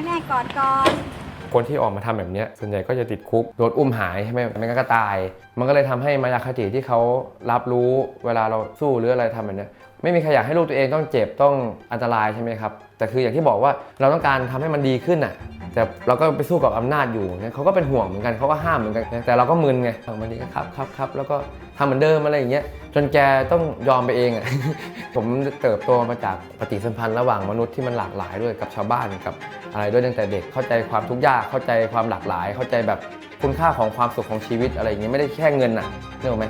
ให้แม่กอดก่อน คนที่ออกมาทำแบบนี้ส่วนใหญ่ก็จะติดคุกโดนอุ้มหายใช่ไหมไม่งั้นก็ตาย มันก็เลยทำให้มายาคติที่เขารับรู้เวลาเราสู้หรืออะไรทำแบบนี้ไม่มีใครอยากให้ลูกตัวเองต้องเจ็บต้องอันตรายใช่ไหมครับแต่คืออย่างที่บอกว่าเราต้องการทำให้มันดีขึ้นอะ แต่เราก็ไปสู้กับอำนาจอยู่เขาก็เป็นห่วงเหมือนกันเขาก็ห้ามเหมือนกันแต่เราก็มึนไงบางทีก็ครับครับครับแล้วก็ทำเหมือนเดิมอะไรอย่างเงี้ยจนแกต้องยอมไปเองอะผมเติบโตมาจากปฏิสัมพันธ์ระหว่างมนุษย์ที่มันหลากหลายด้วยกับชาวบ้านกับอะไรด้วยตั้งแต่เด็กเข้าใจความทุกข์ยากเข้าใจความหลากหลาย เข้าใจแบบคุณค่าของความสุขของชีวิตอะไรอย่างเงี้ยไม่ได้แค่เงินอะนึกออกไหม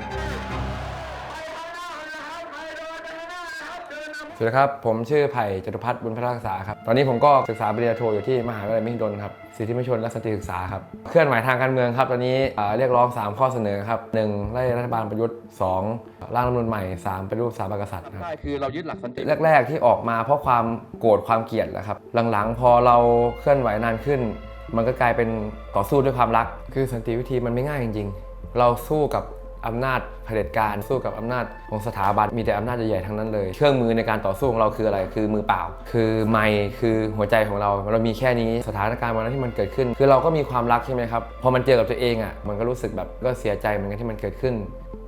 วัสดีครับ ผมชื่อไผ่จตุพัฒน์บุญพระรักษาครับ ตอนนี้ผมก็ศึกษาปริญญาโทอยู่ที่มหาวิทยาลัยมหิดลครับ สิทธิมนุษยชนและสันติศึกษาครับ เคลื่อนไหวทางการเมืองครับ ตอนนี้อ่าเรียกร้อง 3 ข้อเสนอครับ 1. ไล่รัฐบาลประยุทธ์ 2. ร่างรัฐธรรมนูญใหม่ 3. เป็นรูปสถาบันกษัตริย์ครับคือเรายึดหลักสันติ แรก ๆ ที่ออกมาเพราะความโกรธความเกลียดแหละครับ หลังๆ พอเราเคลื่อนไหวนานขึ้น มันก็กลายเป็นต่อสู้ด้วยความรัก คือสันติวิธีมันไม่ง่ายจริง ๆ เราสู้กับ อำนาจเผด็จการสู้กับอำนาจของสถาบันมีแต่อำนาจใหญ่ๆทั้งนั้นเลย เครื่องมือในการต่อสู้ของเราคืออะไรคือมือเปล่า คือไมค์คือหัวใจของเราเรามีแค่นี้สถานการณ์วันนั้นที่มันเกิดขึ้น คือเราก็มีความรักใช่ไหมครับพอมันเจอกับตัวเองอะมันก็รู้สึกแบบก็เสียใจเหมือนกันที่มันเกิดขึ้น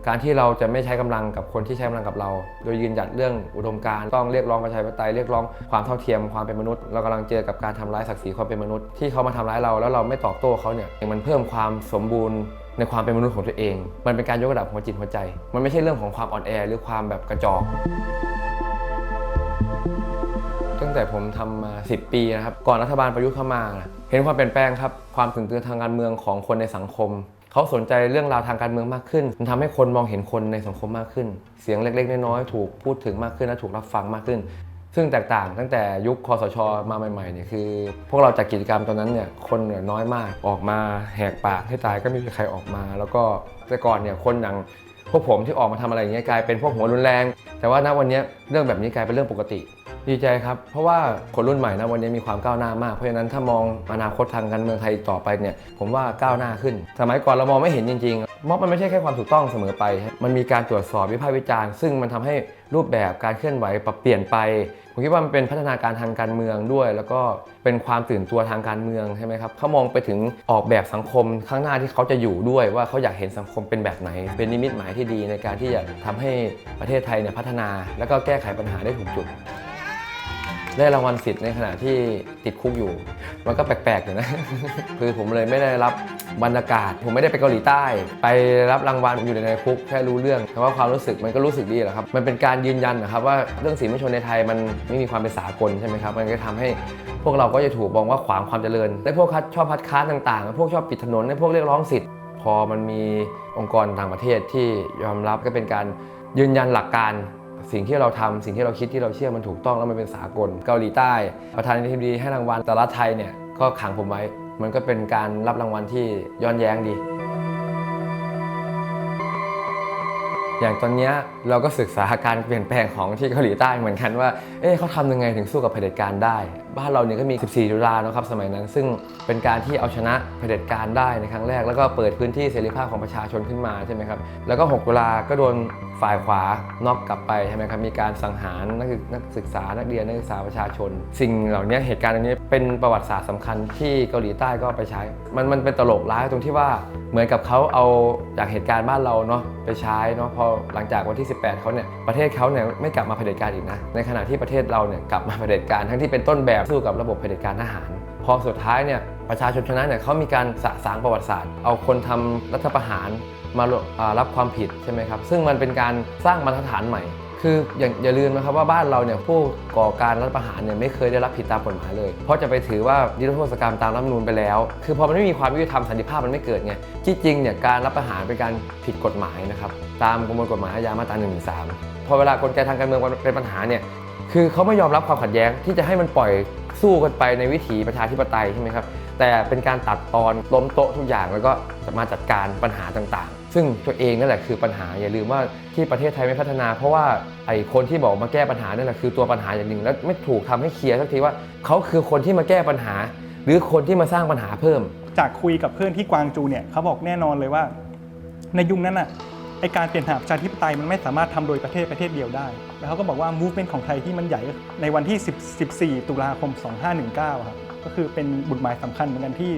การที่เราจะไม่ใช้กำลังกับคนที่ใช้กำลังกับเรา โดยยืนหยัดเรื่องอุดมการณ์ต้องเรียกร้องประชาธิปไตยเรียกร้องความเท่าเทียมความเป็นมนุษย์ เรากำลังเจอกับการทำร้ายศักดิ์ศรีความเป็นมนุษย์ที่เขามาทำร้ายเราแล้วเราไม่ตอบโต้เขาเนี่ยมันเพิ่มความสมบูรณ์ในความเป็นมนุษย์ของตัวเอง มันเป็นการยกระดับหัวจิตหัวใจ มันไม่ใช่เรื่องของความอ่อนแอหรือความแบบกระจอกตั้งแต่ผมทำมา 10 ปีนะครับ ก่อนรัฐบาลประยุทธ์เข้ามา เห็นความเปลี่ยนแปลงครับ ความตื่นตัวทางการเมืองของคนในสังคม เขาสนใจเรื่องราวทางการเมืองมากขึ้น มันทำให้คนมองเห็นคนในสังคมมากขึ้น เสียงเล็กๆ น้อยๆ ถูกพูดถึงมากขึ้นและถูกรับฟังมากขึ้น ซึ่งแตกต่างตั้งแต่ยุคคอสชมาใหม่ๆเนี่ยคือ พวกเราจัดกิจกรรมตอนนั้นเนี่ยคนเนี่ยน้อยมากออกมาแหกปากให้ตายก็ไม่มีใครออกมา แล้วก็แต่ก่อนเนี่ยคนอย่างพวกผมที่ออกมาทำอะไรอย่างเงี้ยกลายเป็นพวกหัวรุนแรง แต่ว่าณวันนี้เรื่องแบบนี้กลายเป็นเรื่องปกติ ดีใจครับ เพราะว่าคนรุ่นใหม่นะวันนี้มีความก้าวหน้ามาก เพราะฉะนั้นถ้ามองอนาคตทางการเมืองไทยต่อไปเนี่ย ผมว่าก้าวหน้าขึ้น สมัยก่อนเรามองไม่เห็นจริงๆ ม็อบมันไม่ใช่แค่ความถูกต้องเสมอไป มันมีการตรวจสอบวิพากษ์วิจารณ์ ซึ่งมันทำให้รูปแบบการเคลื่อนไหวปรับเปลี่ยนไป ผมคิดว่ามันเป็นพัฒนาการทางการเมืองด้วย แล้วก็เป็นความตื่นตัวทางการเมืองใช่ไหมครับเขามองไปถึงออกแบบสังคมข้างหน้าที่เขาจะอยู่ด้วยว่าเขาอยากเห็นสังคมเป็นแบบไหน เป็นนิมิตหมายที่ดีในการที่จะทำให้ประเทศไทยเนี่ยพัฒนา แล้วก็แก้ไขปัญหาได้ถูกจุด ได้รางวัลสิทธิ์ในขณะที่ติดคุกอยู่ มันก็แปลกๆอยู่นะ คือผมเลยไม่ได้รับบรรยากาศ ผมไม่ได้ไปเกาหลีใต้ ไปรับรางวัลอยู่ในคุกแค่รู้เรื่องแต่ว่าความรู้สึกมันก็รู้สึกดีแหละครับ มันเป็นการยืนยันนะครับว่าเรื่องสีมวลชนในไทยมันไม่มีความเป็นสากลใช่ไหมครับมันก็ทำให้พวกเราก็จะถูกมองว่าขวางความเจริญและพวกคัดชอบพัดค้านต่างๆ พวกชอบปิดถนนและพวกเรียกร้องสิทธิ์ พอมันมีองค์กรต่างประเทศที่ยอมรับก็เป็นการยืนยันหลักการ สิ่งที่เราทำสิ่งที่เราคิดที่เราเชื่อมันถูกต้องแล้วมันเป็นสากลเกาหลีใต้ ประธานาธิบดีให้รางวัลแต่ละไทยเนี่ยก็ขังผมไว้ มันก็เป็นการรับรางวัลที่ย้อนแย้งดี อย่างตอนนี้เราก็ศึกษาการเปลี่ยนแปลงของที่เกาหลีใต้เหมือนกันว่า เอ๊ะเขาทำยังไงถึงสู้กับเผด็จการได้ บ้านเราเนี่ยก็มี 14 ตุลานะครับสมัยนั้น ซึ่งเป็นการที่เอาชนะเผด็จการได้ในครั้งแรก แล้วก็เปิดพื้นที่เสรีภาพของประชาชนขึ้นมาใช่ไหมครับ แล้วก็ 6 ตุลาก็โดนฝ่ายขวานอกกลับไปใช่ไหมครับ มีการสังหารนักศึกนักศึกษา นักเรียน นักศึกษาประชาชน สิ่งเหล่านี้เหตุการณ์อันนี้เป็นประวัติศาสตร์สำคัญที่เกาหลีใต้ก็ไปใช้ มันมันเป็นตลกร้ายตรงที่ว่าเหมือนกับเขาเอาจากเหตุการณ์บ้านเราเนาะไปใช้เนาะพอหลังจากวันที่ 18เขาเนี่ยประเทศเขาเนี่ยไม่กลับมาเผด็จการอีกนะ ในขณะที่ประเทศเราเนี่ยกลับมาเผด็จการทั้งที่เป็นต้นแบบสู้กับระบบเผด็จการทหาร พอสุดท้ายเนี่ยประชาชนชนะเนี่ยเขามีการสะสางประวัติศาสตร์ เอาคนทำรัฐประหารมารับความผิดใช่ไหมครับ ซึ่งมันเป็นการสร้างมาตรฐานใหม่ คืออย่าอย่าลืมนะครับว่าบ้านเราเนี่ยผู้ก่อการรัฐประหารเนี่ยไม่เคยได้รับผิดตามกฎหมายเลย เพราะจะไปถือว่านิรโทษกรรมตามรัฐมนูญไปแล้ว คือพอมันไม่มีความยุติธรรมสันติภาพมันไม่เกิดไงที่จริงเนี่ยการรับประหารเป็นการผิดกฎหมายนะครับตามประมวลกฎหมายอาญามาตรา1นึพอเวลากลไกทางการเมืองเป็นปัญหาเนี่ย คือเขาไม่ยอมรับความขัดแย้งที่จะให้มันปล่อยสู้กันไปในวิถีประชาธิปไตยใช่ไหมครับ แต่เป็นการตัดตอนล้มโต๊ะทุกอย่างแล้วก็จะมาจัดการปัญหาต่างๆ ซึ่งตัวเองนั่นแหละคือปัญหาอย่าลืมว่าที่ประเทศไทยไม่พัฒนา เพราะว่าไอ้คนที่บอกมาแก้ปัญหานั่นแหละคือตัวปัญหาอย่างหนึ่งแล้วไม่ถูกทำให้เคลียร์สักทีว่าเขาคือคนที่มาแก้ปัญหา หรือคนที่มาสร้างปัญหาเพิ่ม จากคุยกับเพื่อนที่กวางจูเนี่ยเขาบอกแน่นอนเลยว่า ในยุคนั้นน่ะ ไอการเปลี่ยนผ่านประชาธิปไตยมันไม่สามารถทำโดยประเทศประเทศเดียวได้ แล้วเขาก็บอกว่า movement ของไทยที่มันใหญ่ก็ในวันที่10 14 ตุลาคม 2519 ครับ ก็คือเป็นบุตรหมายสำคัญเหมือนกันที่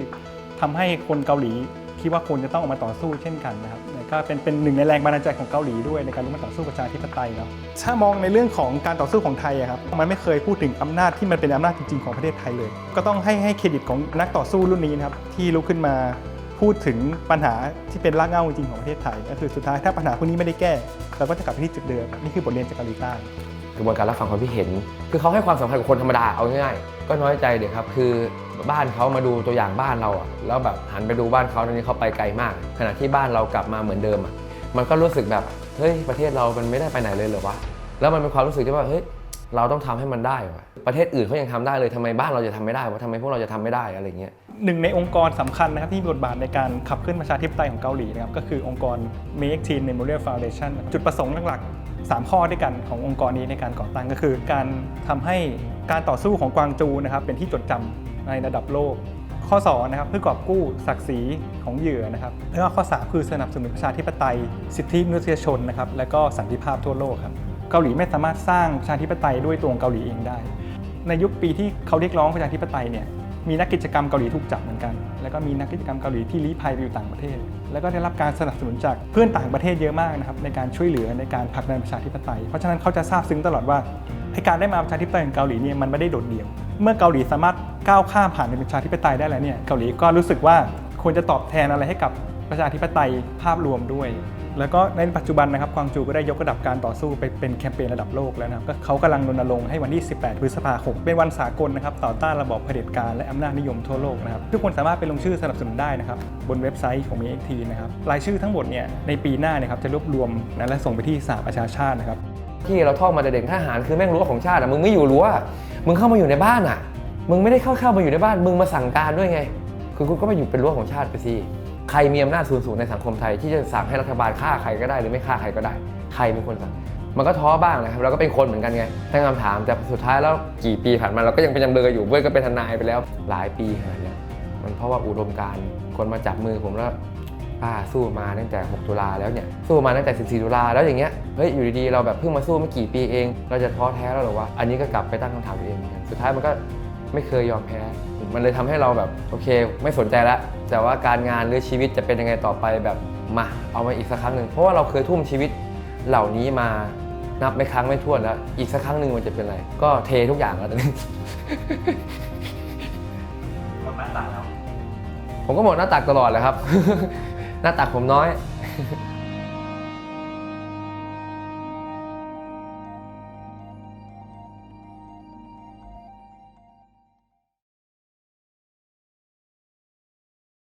ทำให้คนเกาหลีคิดว่าควรจะต้องออกมาต่อสู้เช่นกันนะครับก็เป็นเป็นหนึ่งในแรงบันดาลใจของเกาหลีด้วยในการลุกมาต่อสู้ประชาธิปไตยเนาะถ้ามองในเรื่องของการต่อสู้ของไทยอะครับมันไม่เคยพูดถึงอำนาจที่มันเป็นอำนาจจริงๆของประเทศไทยเลย ก็ต้องให้ให้เครดิตของนักต่อสู้รุ่นนี้นะครับที่ลุกขึ้นมา พูดถึงปัญหาที่เป็นรากเหง้าจริงของประเทศไทย ก็คือสุดท้ายถ้าปัญหาพวกนี้ไม่ได้แก้ เราก็จะกลับไปที่จุดเดิม นี่คือบทเรียนจากเกาหลีใต้กระบวนการรับฟังความคิดเห็น คือเขาให้ความสำคัญกับคนธรรมดาเอาง่ายๆก็น้อยใจเด็กครับ คือบ้านเขามาดูตัวอย่างบ้านเราอะแล้วแบบหันไปดูบ้านเขาตอนนี้เขาไปไกลมาก ขณะที่บ้านเรากลับมาเหมือนเดิมอะมันก็รู้สึกแบบเฮ้ยประเทศเรามันไม่ได้ไปไหนเลยเหรอวะแล้วมันเป็นความรู้สึกที่ว่าเฮ้ย เราต้องทำให้มันได้วะประเทศอื่นเขายังทำได้เลยทำไมบ้านเราจะทำไม่ได้วะทำไมพวกเราจะทำไม่ได้อะไรเงี้ยหนึ่งในองค์กรสำคัญนะครับที่มีบทบาทในการขับเคลื่อนประชาธิปไตยของเกาหลีนะครับก็คือองค์กร Make Teen Memorial Foundation จุดประสงค์หลักๆ3ข้อด้วยกันขององค์กรนี้ในการก่อตั้งก็คือ การทำให้การต่อสู้ของกวางจูนะครับเป็นที่จดจำในระดับโลกข้อ2นะครับเพื่อกอบกู้ศักดิ์ศรีของเหยื่อนะครับแล้วก็ข้อ 3 คือสนับสนุนประชาธิปไตย สิทธิมนุษยชนนะครับและก็สันติภาพทั่วโลกครับ เกาหลีไม่สามารถสร้างประชาธิปไตยด้วยตัวของเกาหลีเองได้ ในยุคปีที่เขาเรียกร้องประชาธิปไตยเนี่ยมีนักกิจกรรมเกาหลีถูกจับเหมือนกัน แล้วก็มีนักกิจกรรมเกาหลีที่ลี้ภัยไปอยู่ต่างประเทศ แล้วก็ได้รับการสนับสนุนจากเพื่อนต่างประเทศเยอะมากนะครับในการช่วยเหลือในการผลักดันประชาธิปไตย เพราะฉะนั้นเขาจะทราบซึ้งตลอดว่าไอการได้มาประชาธิปไตยของเกาหลีเนี่ยมันไม่ได้โดดเดี่ยว เมื่อเกาหลีสามารถก้าวข้ามผ่านเป็นประชาธิปไตยได้แล้วเนี่ยเกาหลีก็รู้สึกว่าควรจะตอบแทนอะไรให้กับ ประชาธิปไตยภาพรวมด้วย แล้วก็ในปัจจุบันนะครับกวางจูก็ได้ยกระดับการต่อสู้ไปเป็นแคมเปญระดับโลกแล้วนะครับก็เขากำลังรณรงค์ให้วันที่ 18 พฤษภาคมเป็นวันสากลนะครับต่อต้านระบอบเผด็จการและอำนาจนิยมทั่วโลกนะครับทุกคนสามารถไปลงชื่อสนับสนุนได้นะครับบนเว็บไซต์ของ MXT นะครับรายชื่อทั้งหมดเนี่ยในปีหน้าเนยครับจะรวบรวมนะและส่งไปที่สหประชาชาตินะครับที่เราท่องมาแต่เด็กทหารคือแม่งรั้วของชาติอะมึงไม่อยู่รั้วมึงเข้ามาอยู่ในบ้านอะ มึงไม่ได้เข้าเข้ามาอยู่ในบ้าน มึงมาสั่งการด้วยไง คือคุณก็มาอยู่เป็นรั้วของชาติไปสิ ใครมีอำนาจสูงสุดในสังคมไทย ที่จะสั่งให้รัฐบาลฆ่าใครก็ได้หรือไม่ฆ่าใครก็ได้ ใครเป็นคนสั่งมันก็ท้อบ้างนะครับเราก็เป็นคนเหมือนกันไงตั้งคำถามแต่สุดท้ายแล้วกี่ปีผ่านมาเราก็ยังเป็นจำเลยอยู่เว้ยก็เป็นทนายไปแล้วหลายปีขนาดเนี้ยมันเพราะว่าอุดมการณ์คนมาจับมือผมแล้วป้าสู้มาตั้งแต่ 6 ตุลาแล้วเนี่ยสู้มาตั้งแต่ 14 ตุลาแล้วอย่างเงี้ยเฮ้ยอยู่ดีๆเราแบบเพิ่งมาสู้ไม่กี่ปีเอง เราจะท้อแท้แล้วหรอวะอันนี้ก็กลับไปตั้งคำถามตัวเอง สุดท้ายมันก็ ไม่เคยยอมแพ้ มันเลยทำให้เราแบบโอเค ไม่สนใจแล้วแต่ว่าการงานหรือชีวิตจะเป็นยังไงต่อไปแบบมาเอามาอีกสักครั้งหนึ่งเพราะว่าเราเคยทุ่มชีวิตเหล่านี้มานับไม่ครั้งไม่ถ้วนแล้ว อีกสักครั้งหนึ่งมันจะเป็นอะไร ก็เททุกอย่างแล้วตอนนี้ผมก็หมดหน้าตักตลอดเลยครับ หน้าตักผมน้อย